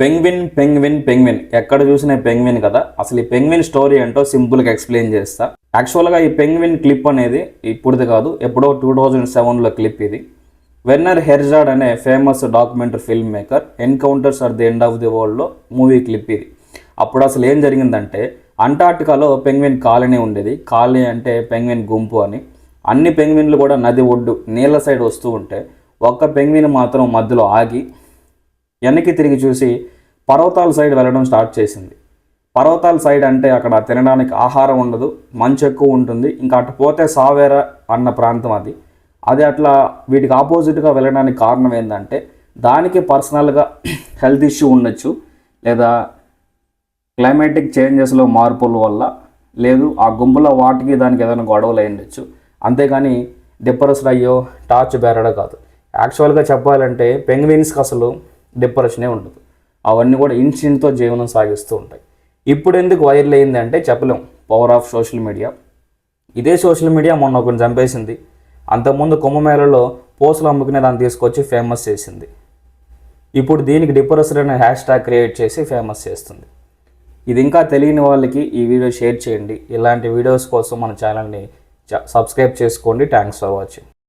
Penguin penguin penguin. ఎక్కడ చూసిన penguin కదా. అసలు ఈ పెంగ్విన్ స్టోరీ ఏంటో సింపుల్గా ఎక్స్ప్లెయిన్ చేస్తా. యాక్చువల్గా ఈ పెంగ్విన్ క్లిప్ అనేది ఇప్పుడుది కాదు. ఎప్పుడో టూ థౌజండ్ సెవెన్లో క్లిప్ ఇది. వెర్నర్ హెర్జాడ్ అనే famous documentary film maker Encounters at the End of the వరల్డ్లో మూవీ క్లిప్ ఇది. అప్పుడు అసలు ఏం జరిగిందంటే అంటార్టికాలో పెంగ్విన్ కాలనీ ఉండేది. కాలనీ అంటే పెంగ్విన్ గుంపు అని. అన్ని పెంగ్విన్లు కూడా నది ఒడ్డు నీళ్ళ సైడ్ వస్తూ ఉంటే ఒక్క పెంగ్విన్ మాత్రం మధ్యలో ఆగి వెనక్కి తిరిగి చూసి పర్వతాల సైడ్ వెళ్ళడం స్టార్ట్ చేసింది. పర్వతాల సైడ్ అంటే అక్కడ తినడానికి ఆహారం ఉండదు మంచు ఎక్కువ ఉంటుంది ఇంకా అటు పోతే సావేరా అన్న ప్రాంతం అది. అది అట్లా వీటికి ఆపోజిట్గా వెళ్ళడానికి కారణం ఏంటంటే దానికి పర్సనల్గా హెల్త్ ఇష్యూ ఉండొచ్చు లేదా క్లైమాటిక్ చేంజెస్లో మార్పుల వల్ల లేదు ఆ గుంపులో వాటికి దానికి ఏదైనా గొడవలు అయి ఉండొచ్చు. అంతేగాని డిప్రెస్డ్ అయ్యో టార్చ్ బేరడో కాదు. యాక్చువల్గా చెప్పాలంటే పెంగ్విన్స్కి అసలు డిప్రెషనే ఉండదు అవన్నీ కూడా ఇన్సిన్తో జీవనం సాగిస్తూ ఉంటాయి. ఇప్పుడు ఎందుకు వైరల్ అయింది అంటే చెప్పలేం. Power of social media. ఇదే సోషల్ మీడియా మొన్న ఒకరిని చంపేసింది. అంతకుముందు కుంభమేళలో పోస్టులు అమ్ముకునే దాన్ని తీసుకొచ్చి ఫేమస్ చేసింది. ఇప్పుడు దీనికి డిప్రెషన్ అనే హ్యాష్ ట్యాగ్ క్రియేట్ చేసి ఫేమస్ చేస్తుంది. ఇది ఇంకా తెలియని వాళ్ళకి ఈ వీడియో షేర్ చేయండి. ఇలాంటి వీడియోస్ కోసం మన ఛానల్ని సబ్స్క్రైబ్ చేసుకోండి. Thanks for watching.